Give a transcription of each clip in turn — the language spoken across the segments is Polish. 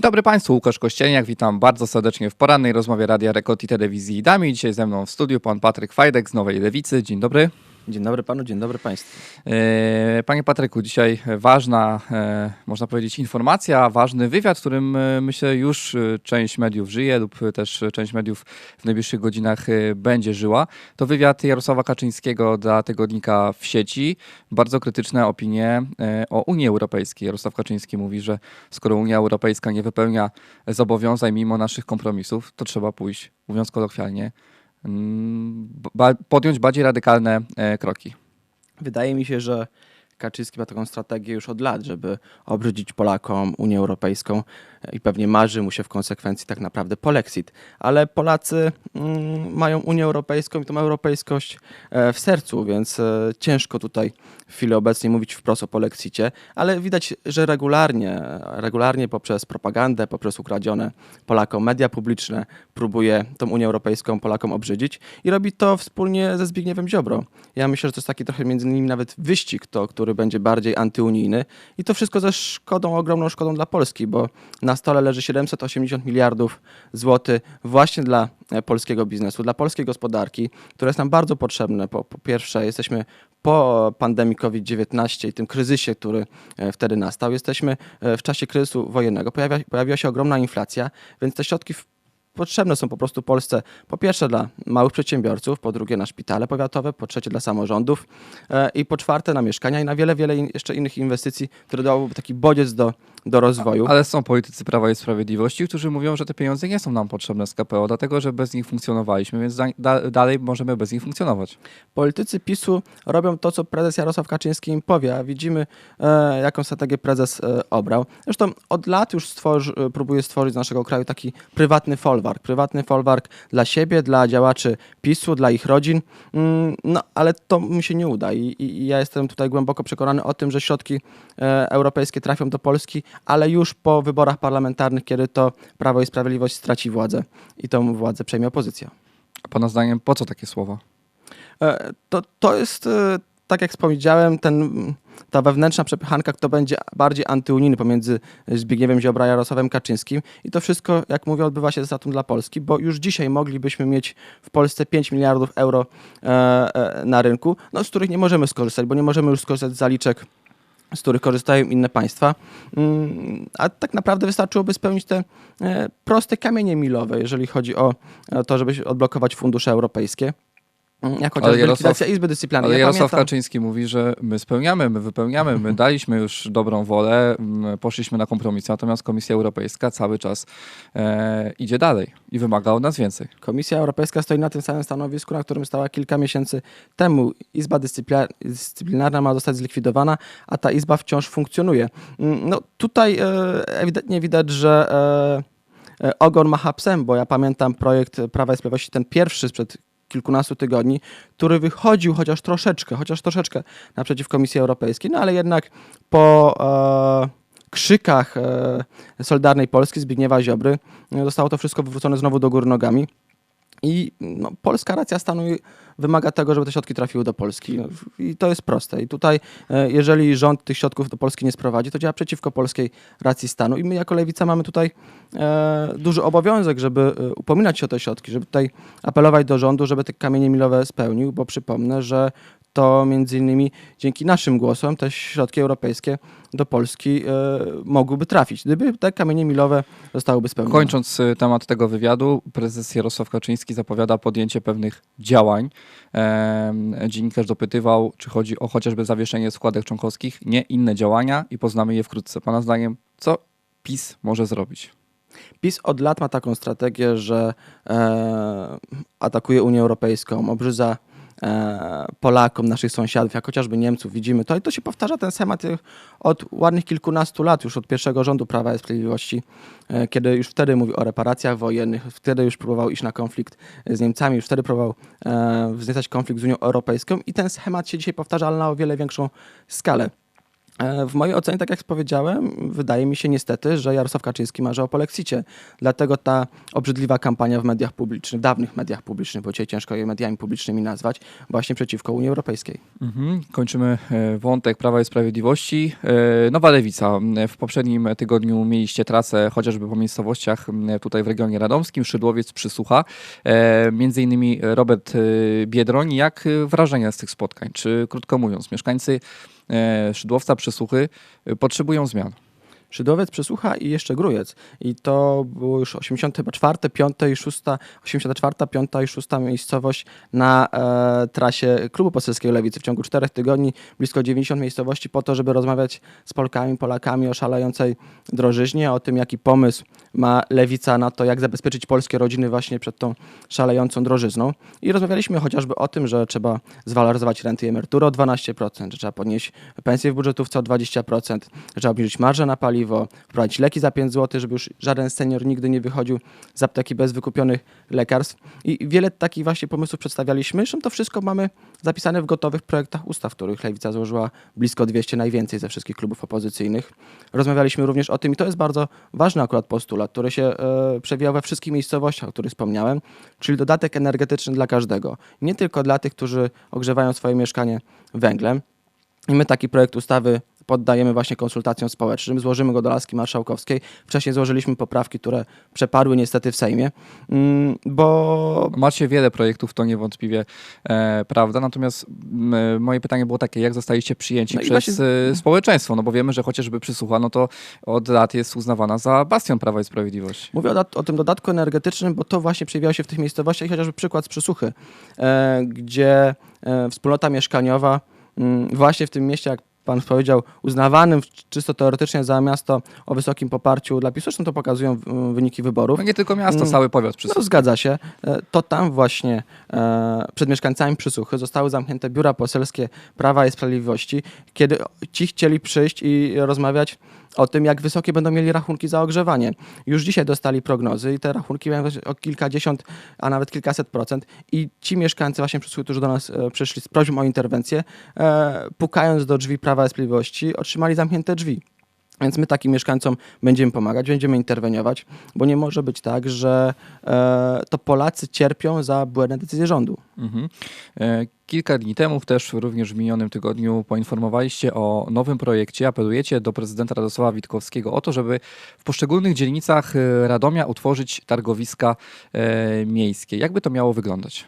Dzień dobry Państwu, Łukasz Kościelniak, witam bardzo serdecznie w porannej rozmowie Radia Rekord i Telewizji Idami. Dzisiaj ze mną w studiu pan Patryk Fajdek z Nowej Lewicy. Dzień dobry. Dzień dobry panu, dzień dobry państwu. E, Panie Patryku, dzisiaj ważna, e, można powiedzieć, informacja, ważny wywiad, którym e, myślę już część mediów żyje lub też część mediów w najbliższych godzinach będzie żyła. To wywiad Jarosława Kaczyńskiego dla tygodnika w sieci. Bardzo krytyczne opinie o Unii Europejskiej. Jarosław Kaczyński mówi, że skoro Unia Europejska nie wypełnia zobowiązań mimo naszych kompromisów, to trzeba pójść, mówiąc kolokwialnie, podjąć bardziej radykalne e, kroki. Wydaje mi się, że Kaczyński ma taką strategię już od lat, żeby obrzydzić Polakom Unię Europejską i pewnie marzy mu się w konsekwencji tak naprawdę polexit. Ale Polacy mm, mają Unię Europejską i tą europejskość e, w sercu, więc e, ciężko tutaj w chwili obecnej mówić wprost o polexicie, ale widać, że regularnie, regularnie poprzez propagandę, poprzez ukradzione Polakom media publiczne próbuje tą Unię Europejską Polakom obrzydzić i robi to wspólnie ze Zbigniewem Ziobro. Ja myślę, że to jest taki trochę między innymi nawet wyścig, to, który będzie bardziej antyunijny i to wszystko ze szkodą, ogromną szkodą dla Polski, bo na stole leży 780 miliardów złotych właśnie dla e, polskiego biznesu, dla polskiej gospodarki, które jest nam bardzo potrzebne. Po, po pierwsze, jesteśmy po pandemii COVID-19 i tym kryzysie, który e, wtedy nastał. Jesteśmy e, w czasie kryzysu wojennego. Pojawia, pojawiła się ogromna inflacja, więc te środki w- potrzebne są po prostu Polsce. Po pierwsze dla małych przedsiębiorców, po drugie na szpitale powiatowe, po trzecie dla samorządów e, i po czwarte na mieszkania i na wiele, wiele jeszcze innych inwestycji, które dałoby taki bodziec do, do rozwoju. Ale są politycy Prawa i Sprawiedliwości, którzy mówią, że te pieniądze nie są nam potrzebne z KPO, dlatego że bez nich funkcjonowaliśmy, więc da, da, dalej możemy bez nich funkcjonować. Politycy PiSu robią to, co prezes Jarosław Kaczyński im powie, a widzimy, e, jaką strategię prezes e, obrał. Zresztą od lat już stworzy, e, próbuje stworzyć z naszego kraju taki prywatny folwark. Prywatny folwark dla siebie, dla działaczy PiSu, dla ich rodzin. Mm, no, ale to mi się nie uda I, i, i ja jestem tutaj głęboko przekonany o tym, że środki e, europejskie trafią do Polski, ale już po wyborach parlamentarnych, kiedy to Prawo i Sprawiedliwość straci władzę i tą władzę przejmie opozycja. A Pana zdaniem po co takie słowa? E, To, to jest, e, tak jak powiedziałem, ten, ta wewnętrzna przepychanka, kto będzie bardziej antyunijny pomiędzy Zbigniewem Ziobro a Jarosławem Kaczyńskim. I to wszystko, jak mówię, odbywa się z datą dla Polski, bo już dzisiaj moglibyśmy mieć w Polsce 5 miliardów euro e, na rynku, no, z których nie możemy skorzystać, bo nie możemy już skorzystać z zaliczek z których korzystają inne państwa. Mm, A tak naprawdę wystarczyłoby spełnić te e, proste kamienie milowe, jeżeli chodzi o to, żeby odblokować fundusze europejskie. Mm, Jak chociażby Jarosław- likwidacja Izby Dyscyplinarnej. Ale Ja Jarosław pamiętam- Kaczyński mówi, że my spełniamy, my wypełniamy, my daliśmy już dobrą wolę, m, poszliśmy na kompromisy, natomiast Komisja Europejska cały czas e, idzie dalej i wymaga od nas więcej. Komisja Europejska stoi na tym samym stanowisku, na którym stała kilka miesięcy temu. Izba Dyscyplia- Dyscyplinarna ma zostać zlikwidowana, a ta izba wciąż funkcjonuje. Mm, No tutaj e, ewidentnie widać, że e, e, ogon macha psem, bo ja pamiętam projekt Prawa i Sprawiedliwości, ten pierwszy sprzed kilkunastu tygodni, który wychodził chociaż troszeczkę, chociaż troszeczkę naprzeciw Komisji Europejskiej, no ale jednak po e, krzykach e, Solidarnej Polski, Zbigniewa Ziobry, e, zostało to wszystko wywrócone znowu do góry nogami. I no, polska racja stanu wymaga tego, żeby te środki trafiły do Polski. No, I to jest proste. I tutaj, e, jeżeli rząd tych środków do Polski nie sprowadzi, to działa przeciwko polskiej racji stanu. I my jako lewica mamy tutaj e, duży obowiązek, żeby e, upominać się o te środki, żeby tutaj apelować do rządu, żeby te kamienie milowe spełnił, bo przypomnę, że to między innymi dzięki naszym głosom te środki europejskie do Polski e, mogłyby trafić, gdyby te kamienie milowe zostałyby spełnione. Kończąc y, temat tego wywiadu, prezes Jarosław Kaczyński zapowiada podjęcie pewnych działań. Dziennikarz dopytywał, czy chodzi o chociażby zawieszenie składek członkowskich, nie inne działania i poznamy je wkrótce. Pana zdaniem, co PiS może zrobić? PiS od lat ma taką strategię, że e, atakuje Unię Europejską, obrzydza Polakom, naszych sąsiadów, jak chociażby Niemców, widzimy to. I to się powtarza ten schemat e, od ładnych kilkunastu lat, już od pierwszego rządu Prawa i Sprawiedliwości, e, kiedy już wtedy mówił o reparacjach wojennych, wtedy już próbował iść na konflikt z Niemcami, już wtedy próbował e, wzniecać konflikt z Unią Europejską i ten schemat się dzisiaj powtarza, ale na o wiele większą skalę. E, W mojej ocenie, tak jak powiedziałem, wydaje mi się niestety, że Jarosław Kaczyński marzy o polexicie. Dlatego ta obrzydliwa kampania w mediach publicznych, dawnych mediach publicznych, bo dzisiaj ciężko je mediami publicznymi nazwać, właśnie przeciwko Unii Europejskiej. Mhm. Kończymy e, wątek Prawa i Sprawiedliwości. E, Nowa Lewica. W poprzednim tygodniu mieliście trasę chociażby po miejscowościach tutaj w regionie radomskim, Szydłowiec, Przysłucha. Między innymi Robert Biedroń. Jak wrażenia z tych spotkań? Czy krótko mówiąc, mieszkańcy Szydłowca, Przysłuchy e, potrzebują zmian? Szydłowiec, Przysłucha i jeszcze Grujec. I to było już 84, 5 i 6, 84, 5 i 6 miejscowość na e, trasie Klubu Poselskiego Lewicy. W ciągu czterech tygodni blisko 90 miejscowości po to, żeby rozmawiać z Polkami, Polakami o szalejącej drożyźnie, o tym, jaki pomysł ma Lewica na to, jak zabezpieczyć polskie rodziny właśnie przed tą szalejącą drożyzną. I rozmawialiśmy chociażby o tym, że trzeba zwaloryzować renty i emerytury o 12%, że trzeba podnieść pensje w budżetówce o 20%, że trzeba obniżyć marżę na paliwo, wprowadzić leki za 5 zł, żeby już żaden senior nigdy nie wychodził z apteki bez wykupionych lekarstw. I wiele takich właśnie pomysłów przedstawialiśmy. Zresztą to wszystko mamy zapisane w gotowych projektach ustaw, których Lewica złożyła blisko 200, najwięcej ze wszystkich klubów opozycyjnych. Rozmawialiśmy również o tym, i to jest bardzo ważny akurat postulat, który się e, przewijał we wszystkich miejscowościach, o których wspomniałem, czyli dodatek energetyczny dla każdego. Nie tylko dla tych, którzy ogrzewają swoje mieszkanie węglem. I my taki projekt ustawy poddajemy właśnie konsultacjom społecznym, złożymy go do Laski Marszałkowskiej. Wcześniej złożyliśmy poprawki, które przepadły niestety w Sejmie, mm, bo Macie wiele projektów, to niewątpliwie e, prawda. Natomiast moje pytanie było takie, jak zostaliście przyjęci No przez właśnie- e, społeczeństwo? No bo wiemy, że chociażby przysłucha, no to od lat jest uznawana za bastion Prawa i Sprawiedliwości. Mówię o, o tym dodatku energetycznym, bo to właśnie przewijało się w tych miejscowościach chociażby przykład z Przysłuchy, e, gdzie e, wspólnota mieszkaniowa mm, właśnie w tym mieście, jak pan powiedział, uznawanym czysto teoretycznie za miasto o wysokim poparciu dla PiSu, zresztą to pokazują w- wyniki wyborów. No nie tylko miasto, Mm. cały powiat No, przysłucha. zgadza się. E, To tam właśnie e, przed mieszkańcami Przysłuchy zostały zamknięte biura poselskie Prawa i Sprawiedliwości, kiedy ci chcieli przyjść i rozmawiać o tym, jak wysokie będą mieli rachunki za ogrzewanie. Już dzisiaj dostali prognozy i te rachunki mają o kilkadziesiąt, a nawet kilkaset procent i ci mieszkańcy właśnie którzy do nas e, przyszli z prośbą o interwencję, e, pukając do drzwi Prawa i Sprawiedliwości, otrzymali zamknięte drzwi. Więc my takim mieszkańcom będziemy pomagać, będziemy interweniować, bo nie może być tak, że e, to Polacy cierpią za błędne decyzje rządu. Mhm. E, Kilka dni temu, też również w minionym tygodniu, poinformowaliście o nowym projekcie. Apelujecie do prezydenta Radosława Witkowskiego o to, żeby w poszczególnych dzielnicach e, Radomia utworzyć targowiska e, miejskie. Jakby to miało wyglądać?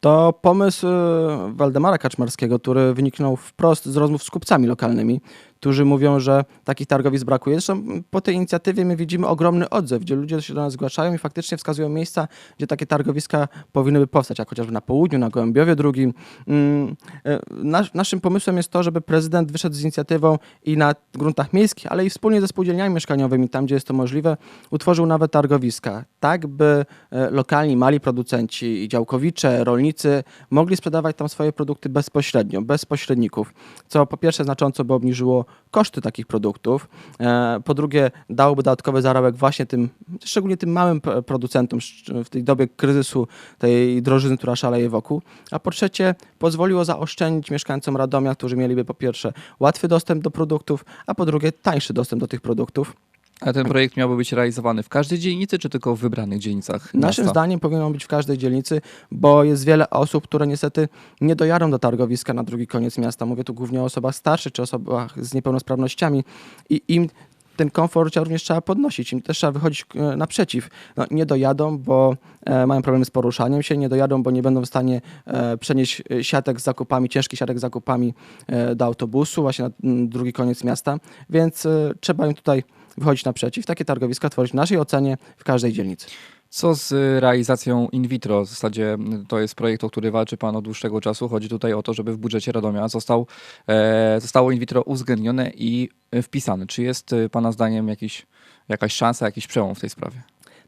To pomysł e, Waldemara Kaczmarskiego, który wyniknął wprost z rozmów z kupcami lokalnymi, którzy mówią, że takich targowisk brakuje. Zresztą po tej inicjatywie my widzimy ogromny odzew, gdzie ludzie się do nas zgłaszają i faktycznie wskazują miejsca, gdzie takie targowiska powinny by powstać, jak chociażby na południu, na Gołębiowie drugim. Mm, e, Nasz, naszym pomysłem jest to, żeby prezydent wyszedł z inicjatywą i na gruntach miejskich, ale i wspólnie ze spółdzielniami mieszkaniowymi, tam gdzie jest to możliwe, utworzył nowe targowiska, tak by e, lokalni, mali producenci działkowicze, rolnicy mogli sprzedawać tam swoje produkty bezpośrednio, bez pośredników, co po pierwsze znacząco by obniżyło koszty takich produktów, e, po drugie dałoby dodatkowy zarobek właśnie tym, szczególnie tym małym producentom w tej dobie kryzysu, tej drożyzny, która szaleje wokół, a po trzecie pozwoliło zaoszczędzić mieszkańcom Radomia, którzy mieliby po pierwsze łatwy dostęp do produktów, a po drugie tańszy dostęp do tych produktów. A ten projekt miałby być realizowany w każdej dzielnicy, czy tylko w wybranych dzielnicach Naszym miasta? zdaniem powinno być w każdej dzielnicy, bo jest wiele osób, które niestety nie dojadą do targowiska na drugi koniec miasta. Mówię tu głównie o osobach starszych czy osobach z niepełnosprawnościami i im ten komfort również trzeba podnosić, im też trzeba wychodzić e, naprzeciw. No, nie dojadą, bo e, mają problemy z poruszaniem się, nie dojadą, bo nie będą w stanie e, przenieść e, siatek z zakupami, ciężkich siatek z zakupami e, do autobusu, właśnie na drugi koniec miasta, więc e, trzeba im tutaj wychodzić naprzeciw, takie targowiska tworzyć w naszej ocenie w każdej dzielnicy. Co z realizacją in vitro? W zasadzie y, to jest projekt, o który walczy Pan od dłuższego czasu. Chodzi tutaj o to, żeby w budżecie Radomia został, e, zostało in vitro uwzględnione i wpisane. Czy jest y, Pana zdaniem jakiś, jakaś szansa, jakiś przełom w tej sprawie?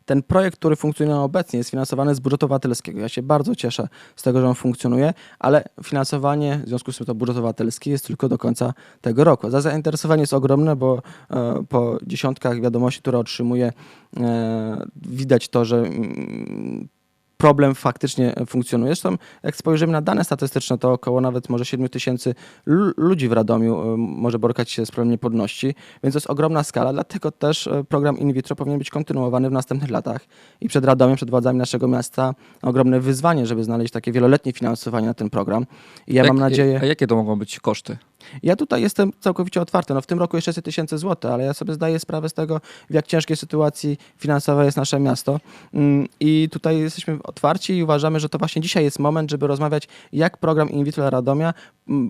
Ten projekt, który funkcjonuje obecnie, jest finansowany z budżetu obywatelskiego. Ja się bardzo cieszę z tego, że on funkcjonuje, ale finansowanie, w związku z tym to budżet obywatelski jest tylko do końca tego roku. Za zainteresowanie jest ogromne, bo e, po dziesiątkach wiadomości, które otrzymuję, e, widać to, że mm, problem faktycznie funkcjonuje. Zresztą jak spojrzymy na dane statystyczne, to około nawet może 7 tysięcy lu- ludzi w Radomiu e, może borykać się z problemem niepłodności, więc to jest ogromna skala, dlatego też e, program in vitro powinien być kontynuowany w następnych latach i przed Radomiem, przed władzami naszego miasta ogromne wyzwanie, żeby znaleźć takie wieloletnie finansowanie na ten program. I ja mam Jak- nadzieję... A jakie to mogą być koszty? Ja tutaj jestem całkowicie otwarty. No w tym roku jeszcze 600 tysięcy złotych, ale ja sobie zdaję sprawę z tego, w jak ciężkiej sytuacji finansowej jest nasze miasto. Mm, I tutaj jesteśmy otwarci i uważamy, że to właśnie dzisiaj jest moment, żeby rozmawiać, jak program In vitro Radomia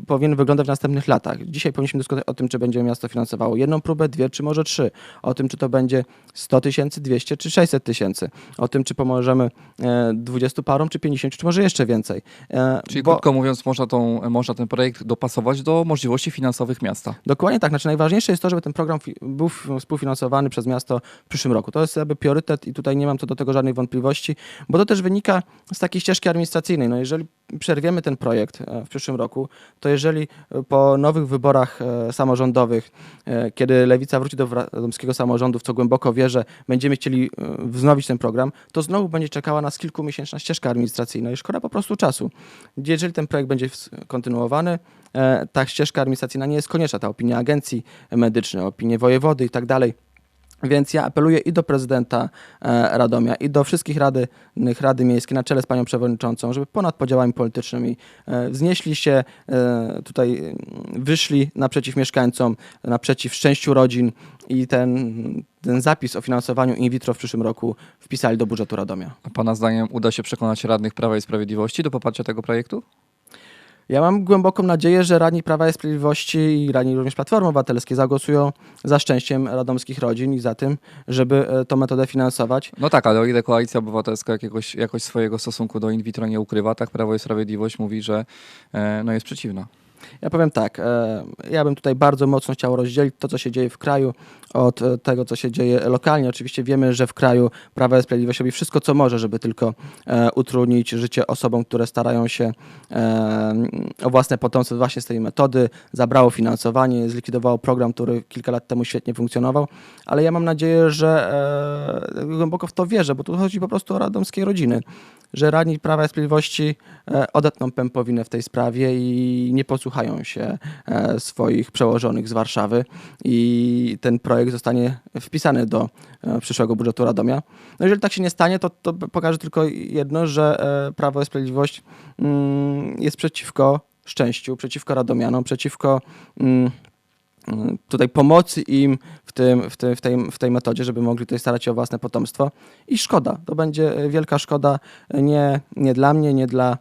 powinien wyglądać w następnych latach. Dzisiaj powinniśmy dyskutować o tym, czy będzie miasto finansowało jedną próbę, dwie, czy może trzy. O tym, czy to będzie 100 tysięcy, 200 czy 600 tysięcy. O tym, czy pomożemy e, 20 parom, czy 50, czy może jeszcze więcej. E, Czyli bo- krótko mówiąc, można, tą, można ten projekt dopasować do możliwości finansowych miasta. Dokładnie tak. Znaczy najważniejsze jest to, żeby ten program był współfinansowany przez miasto w przyszłym roku. To jest jakby priorytet i tutaj nie mam co do tego żadnej wątpliwości, bo to też wynika z takiej ścieżki administracyjnej. No jeżeli przerwiemy ten projekt e, w przyszłym roku, to jeżeli e, po nowych wyborach e, samorządowych, e, kiedy Lewica wróci do radomskiego samorządu, w co głęboko wierzę, będziemy chcieli wznowić ten program, to znowu będzie czekała nas kilkumiesięczna ścieżka administracyjna i szkoda po prostu czasu. Jeżeli ten projekt będzie kontynuowany, ta ścieżka administracyjna nie jest konieczna, ta opinia agencji medycznej, opinie wojewody i tak dalej. Więc ja apeluję i do prezydenta e, Radomia, i do wszystkich radnych Rady Miejskiej na czele z panią przewodniczącą, żeby ponad podziałami politycznymi e, wznieśli się e, tutaj, mm, wyszli naprzeciw mieszkańcom, naprzeciw szczęściu rodzin i ten, ten zapis o finansowaniu in vitro w przyszłym roku wpisali do budżetu Radomia. A Pana zdaniem uda się przekonać radnych Prawa i Sprawiedliwości do poparcia tego projektu? Ja mam głęboką nadzieję, że radni Prawa i Sprawiedliwości i radni również Platformy Obywatelskiej zagłosują za szczęściem radomskich rodzin i za tym, żeby e, tą metodę finansować. No tak, ale o ile Koalicja Obywatelska jakiegoś, jakoś swojego stosunku do in vitro nie ukrywa, tak Prawo i Sprawiedliwość mówi, że e, no, jest przeciwna. Ja powiem tak, e, ja bym tutaj bardzo mocno chciał rozdzielić to, co się dzieje w kraju od e, tego, co się dzieje lokalnie. Oczywiście wiemy, że w kraju Prawa i Sprawiedliwość robi wszystko, co może, żeby tylko e, utrudnić życie osobom, które starają się o własne potomstwo właśnie z tej metody. Zabrało finansowanie, zlikwidowało program, który kilka lat temu świetnie funkcjonował, ale ja mam nadzieję, że głęboko w to wierzę, bo tu chodzi po prostu o radomskie rodziny, że radni Prawa i Sprawiedliwości odetną pępowinę w tej sprawie i nie posłuchają się e, swoich przełożonych z Warszawy i ten projekt zostanie wpisany do e, przyszłego budżetu Radomia. No jeżeli tak się nie stanie, to, to pokaże tylko jedno, że e, Prawo i Sprawiedliwość mm, jest przeciwko szczęściu, przeciwko Radomianom, przeciwko mm, tutaj pomocy im w, tym, w, tym, w, tej, w tej metodzie, żeby mogli tutaj starać się o własne potomstwo. I szkoda, to będzie e, wielka szkoda e, nie, nie dla mnie, nie dla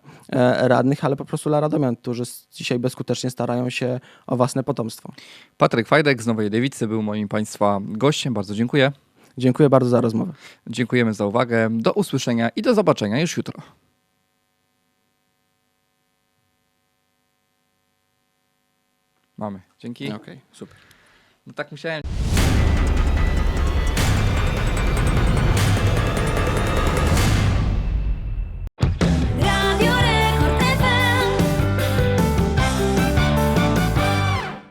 radnych, ale po prostu dla radomian, którzy dzisiaj bezskutecznie starają się o własne potomstwo. Patryk Fajdek z Nowej Lewicy był moim Państwa gościem. Bardzo dziękuję. Dziękuję bardzo za rozmowę. Dziękujemy za uwagę. Do usłyszenia i do zobaczenia już jutro. Mamy. Dzięki. Okej, super. No tak musiałem.